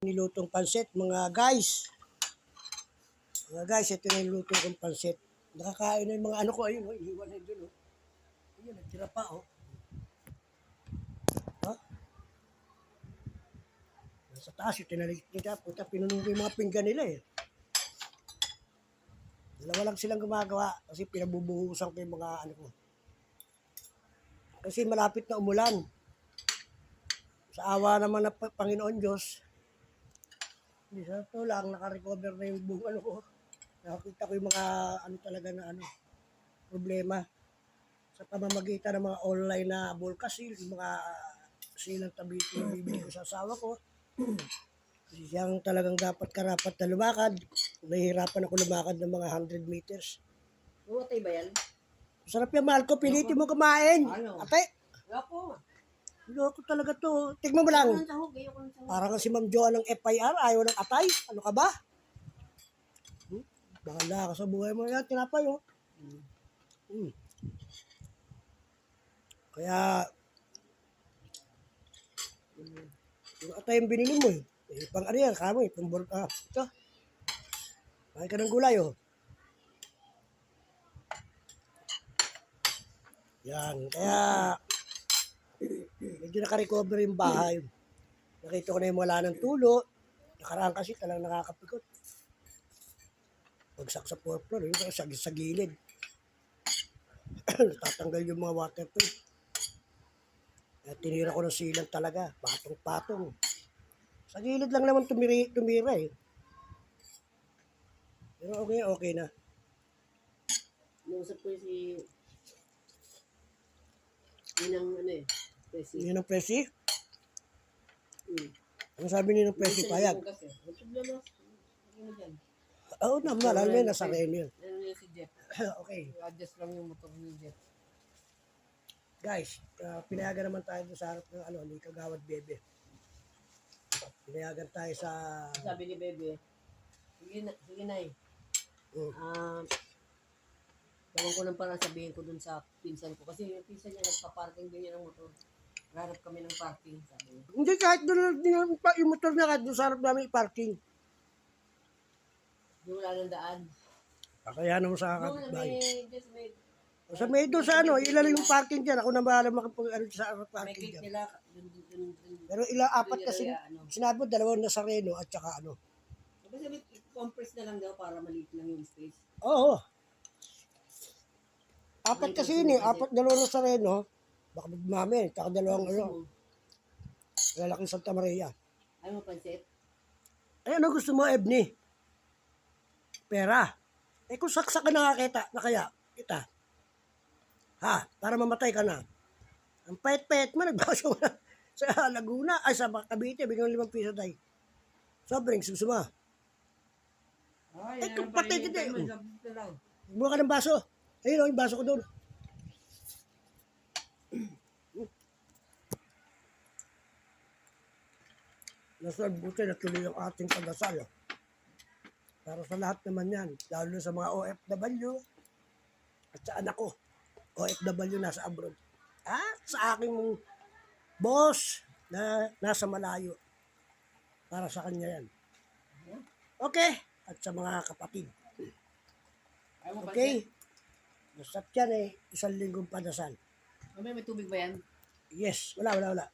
nilutong pansit, mga guys. Mga guys, ito na niluto kong pansit. Nakakain na yung mga ano ko, ayun, oh, iniwan na yun, oh. Ayun, nagtira pa, oh. Ha? Nasa taas, yung tinalig nila, puta, pinunong ko yung mga pinggan nila, eh. Dalawa lang silang gumagawa kasi pinabubuhusan ko yung mga ano ko. Kasi malapit na umulan. Sa awa naman ng Pa- Panginoon Diyos, hindi sa to lang, nakarecover na yung buong ano ko. Nakakita ko yung mga ano talaga na ano, problema. Sa pamamagitan ng mga online na bulkasil, yung mga silang tabi ko bibili ko sa asawa ko. Kasi siyang talagang dapat karapat na lumakad. Nahihirapan ako lumakad ng mga 100 meters. Bumatay ba yan? Sarap yung mahal ko, pilitin mo kumain. Ano? Ate, Ako. Loko talaga to. Tignan mo lang. Parang si Ma'am Joa ng FIR, ayaw ng atay. Ano ka ba? Hmm? Bahala ka sa buhay mo yan, tinapay oh. Hmm. Kaya, yung atay yung binili mo eh. Eh, pang ano yan, kamo eh, pang ah, ito. Bakit ka ng gulay oh. Yan, kaya, medyo nakarecover yung bahay. Nakita ko na yung wala ng tulo. Nakaraan kasi talagang nakakapikot. Pagsak sa fourth floor, yun sa, sa gilid. Tatanggal yung mga waterproof. Kaya tinira ko ng silang talaga. Patong-patong. Sa gilid lang naman tumira, tumira eh. Pero okay, okay na. Nausap ko si... Yun ang ano eh. Presi. Yun ang presi. Hmm. Ano sabi ni ng presi payag? Ano dyan? Oo oh, naman, alam yun, nasa yun. Ano yun si Jeff? okay. I-adjust lang yung motor ni Jeff. Guys, uh, pinayagan naman tayo sa harap ng ano, ni Kagawad Bebe. Pinayagan tayo sa... Sabi ni Bebe, sige na, sige na eh. Mm. Ah, Gawan ko ng parang sabihin ko dun sa pinsan ko. Kasi yung pinsan niya nagpa-parking din niya ng motor. Hanap kami ng parking, sabi niya. Hindi, kahit doon yung, yung motor niya, kahit doon sa harap namin parking. Doon wala ng daan. Kakayanan mo sa Doon na kapitbahay. may, just may, Sa may doon sa ano, ilan yung parking dyan. Ako na bahala makapag ano, sa parking dyan. nila. Dun, dun, dun, dun. Pero ilang apat Doon kasi, ano. sinabi mo, dalawang nasa reno at saka ano. Kasi may compress na lang daw para maliit lang yung space. Oo. Apat kasi yun eh. Apat, dalawang nasa reno. Baka magmami, tsaka dalawang ano, lalaking Santa Maria. Ayaw mo pansit? Eh, ano gusto mo, Ebni? Pera. Eh, kung saksak ka nakakita, na kaya, kita. Ha? Para mamatay ka na. Ang payat-payat mo, nagbaso ka na sa Laguna, ay sa Cavite, bigyan ng limang piso tayo. Sobrang gusto mo. Ay, Eh, kung patay kita eh. lang. Buka ka ng baso. Ayun, oh, yung baso ko doon. Nasa buti na tuloy ang ating pagdasal. Para sa lahat naman yan, lalo sa mga OFW at sa anak ko, OFW nasa abroad. At sa aking boss na nasa malayo. Para sa kanya yan. Okay? At sa mga kapatid. Okay? Basta yan eh, isang linggong padasal. Mamaya may tubig ba yan? Yes, wala, wala, wala.